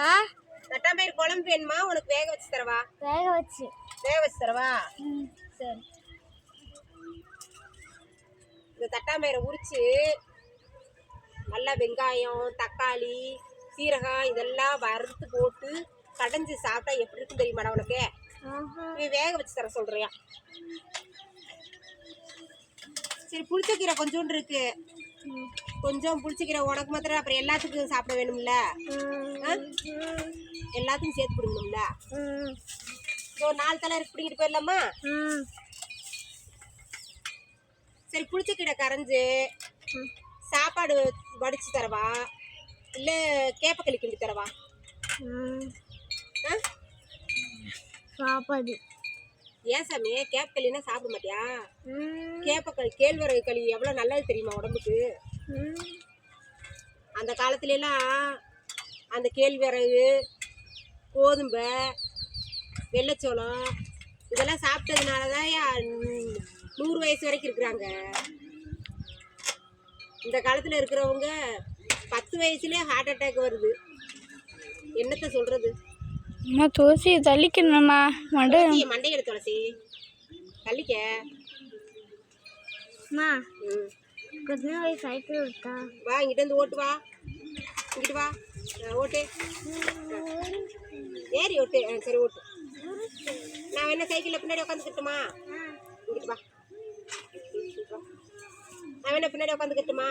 ஆ? தட்டாம்பயிறு குழம்பு வேணுமா? உனக்கு வேக வச்சு தரவா? வேக வச்சு. வேக வச்சு தரவா? சரி. இந்த தட்டாம்பயிரை உரிச்சு நல்லா வெங்காயம் தக்காளி சீரகம் இதெல்லாம் வறுத்து போட்டு கடைஞ்சி சாப்பிட்டா எப்படி இருக்கும் தெரியுமாடா உனக்கு? நீ வேக வச்சு தர சொல்றியா? சரி புளிச்சக்கீரை கொஞ்சோண்டு இருக்கு. கொஞ்சம் புளிச்சக்கீரை உனக்கு மாத்திரம் அப்புறம் எல்லாத்துக்கும் சாப்பிட வேணும்ல? எல்லாத்துக்கும் சேர்த்து கொடுக்கணும்ல? ம் இதோ நாலு தலை இருக்கு பிடிங்கிட்டு போயிடலாமா? ம் சரி புளிச்சக்கீரை கரைஞ்சு சாப்பாடு வடிச்சு தரவா? இல்லை கேப்பக்களி கிண்டி தரவா? ம் சாப்பாடு. ஏன் சாமி? கேப்பக்களின்னா சாப்பிட மாட்டியா? கேப்பக்களி கேழ்வரகு களி எவ்வளோ நல்லது தெரியுமா உடம்புக்கு? அந்த காலத்துல எல்லாம் அந்த கேழ்வரகு கோதுமை வெள்ளைச்சோளம் இதெல்லாம் சாப்பிட்டதுனால தான் நூறு வயசு வரைக்கும் இருக்கிறாங்க. இந்த காலத்தில் இருக்கிறவங்க பத்து வயசுலேயே ஹார்ட் அட்டாக் வருது. என்னத்த சொல்கிறது அம்மா தோசை தள்ளிக்கணும்மா மண்டை துளசி மண்டை எடுத்து துளசி. தள்ளிக்க ம். கொஞ்சம் போய் சைக்கிள் விட்டா வா இங்கிட்ட வந்து ஓட்டு வா. இங்கிட்டு வா. ஓட்டு. ஏறி ஓட்டு. ஆ, சரி ஓட்டு. நான் வேணா சைக்கிளில் பின்னாடி உட்காந்துக்கிட்டுமா இங்கிட்டு வா. நான் வேணா பின்னாடி உட்காந்துக்கிட்டுமா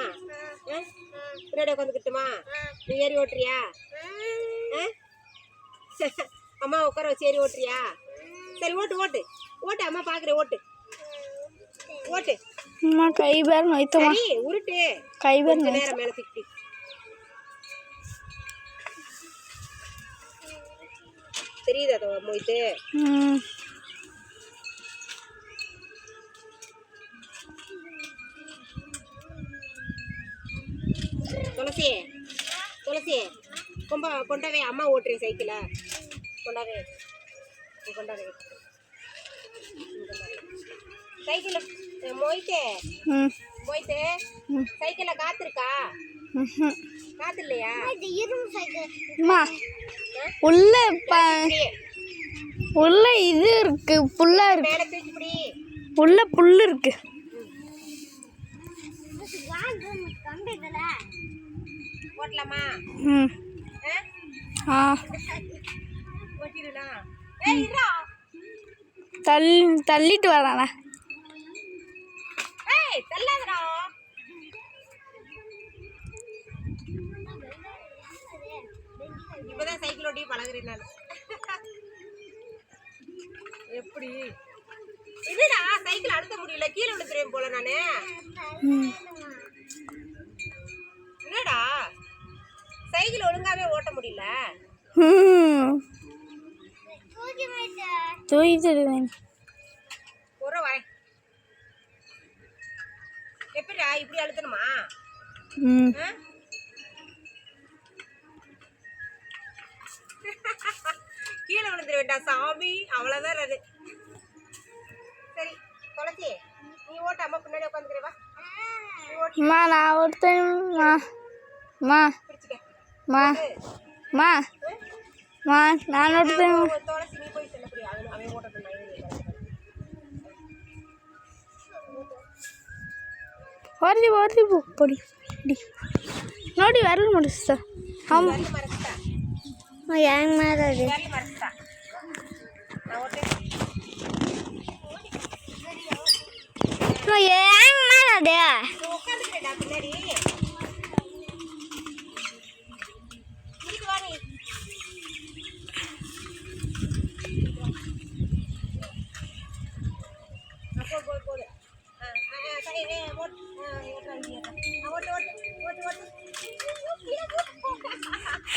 பின்னாடி உட்காந்துக்கிட்டுமா நீ ஏறி ஓட்டுறியா? ஆ? அம்மா உட்கார வச்சு ஏறி ஓட்டுறியா? சரி ஓட்டு ஓட்டு. ஓட்டு அம்மா பார்க்குறேன் ஓட்டு. ஓட்டு. அம்மா கை பேர் சரி உருட்டு. கை பேர் தெரியுதா அது மொய்த்து துளசி துளசி கொம்ப கொண்டாவே அம்மா ஓட்டுறேன் சைக்கிளை. கொண்டாவே கொண்டாவே. சைக்கிள். மொய்த்தே. ம். மொய்த்து ம். சைக்கிளில் காத்து இல்லையா அம்மா உள்ள உள்ள இது இருக்கு புல்லா இருக்கு. மேலே தூக்கி பிடி. உள்ள புல்லு இருக்கு. ஓட்டலாமா ம். ஆ? தள்ளி தள்ளிட்டு வரானா. இப்பதான் சைக்கிள் ஓட்டி பழகுறேன் நான். எப்படி? என்னடா சைக்கிள் அழுத்த முடியல? கீழே விழுந்துறேன் போல நானு. என்னடா? சைக்கிள் ஒழுங்காவே ஓட்ட முடியல. ஒரு வரேன் எப்படிடா இப்படி அழுத்தணுமா? ம். கீழே விழுந்துரு விட்டா சாமி. அவ்வளோதான் அது. சரி துளசி நீ ஓட்டு அம்மா பின்னாடி உட்காந்துக்கிறவா அம்மா நான் ஒருத்தம்மா அம்மா. அம்மா. அம்மா. அம்மா. நான் ஒருத்தன் துளசி நீ போய் செல்ல புரியும் அவன் அவன் ஓட்டத்தை ಹೊರದಿ ಹೊರದಿ ಪಡಿ ನೋಡಿ ಅರಳು ಮಾಡಿಸ್ತ ಅವ್ನು ಹೆಂಗ್ ಮಾಡೋದು ಹೆಂಗ್ ಮಾಡೋದು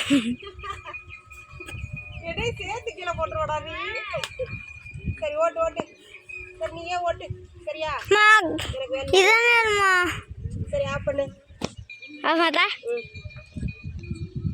Mm-hmm. எல்லாரையும் சேர்த்து கீழே போட்டுருவாடா நீ. சரி ஓட்டு ஓட்டு. சரி நீயே ஓட்டு? சரியா? எனக்கு வேணும். சரி ஆஃப் பண்ணு. ம்.